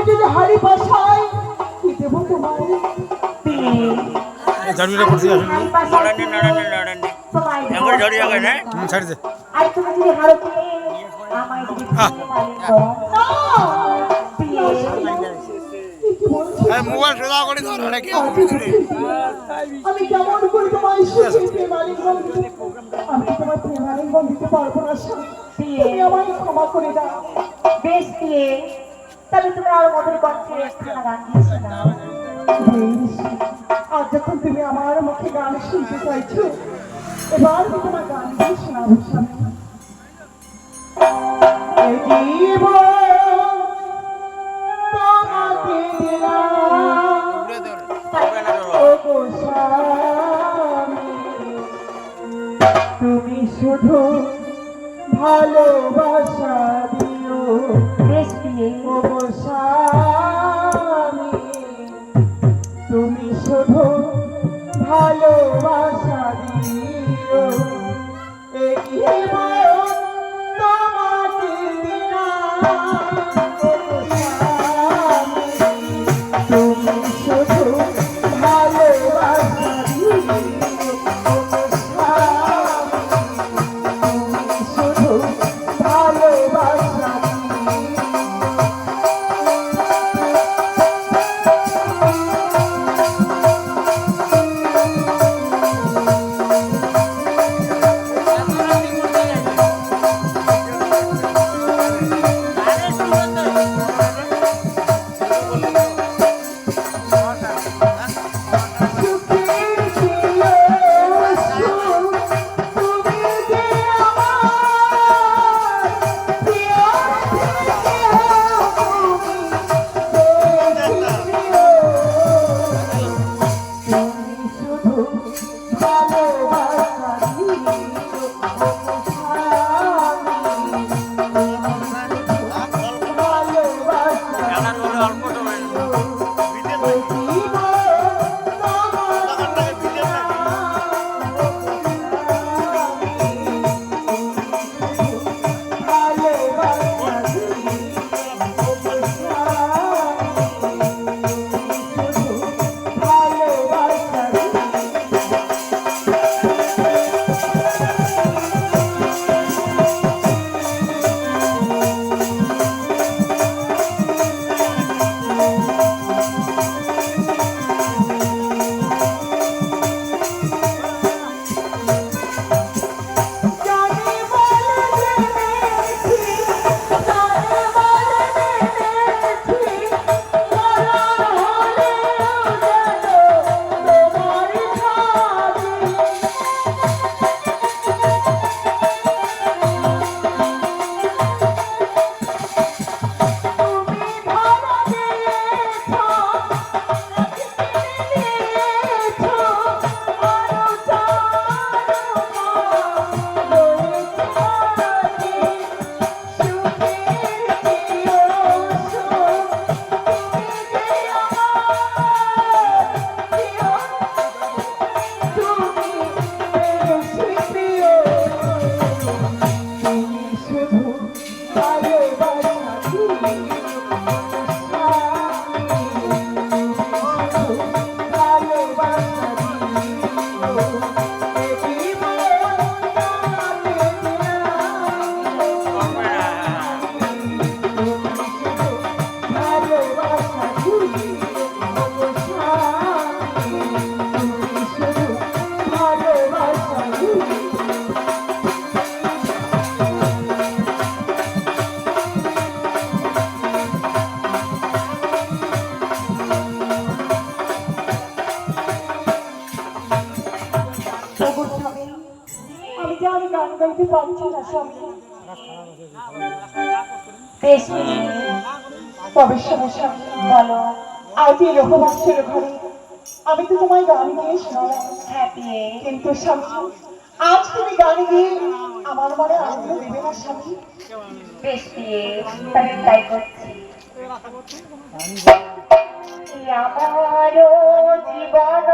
যদি হাড়ি বসাই কি দেবো তোমায় ঝাড়ুটা করতে আসুন লড়ানি লড়ানি লড়ানি এমন ঝড়ি যাবে না হুম ছাড়ি দে। আর তুমি যদি হারো আমায় যদি মোবাইল সোজা করে ধর নাকি আমি কেমন করে তোমায় সুখী প্রেমালিঙ্গন আমি তো তোমার প্রেমালিঙ্গন দিতে পারব না তুমি আমায় ক্ষমা করে দাও। বেশ দিয়ে তবে তুমি আর মধুর কণ্ঠে একখানা গান না আজ যখন তুমি আমার মুখে গান শুনতে চাইছো এবার আমি তোমার গান দিয়ে শোনাবো স্বামী তোমাকে দিলাম। তুমি শুধু ভালোবাসা দিও। তুমি শুধু ভালোবাসা। ভালোবাসা আমি যে আমি গান গাইতে পারছি না বেশ তবে সমস্যা বলো আজ এই লোকবাসের ঘরে আমি তো তোমায় গান গিয়ে শোনালাম। হ্যাঁ কিন্তু স্বামী আজ তুমি গান গিয়ে আমার মনে আনন্দ দেবে না স্বামী? বেশ দিয়ে তাই করছি। আমারও জীবন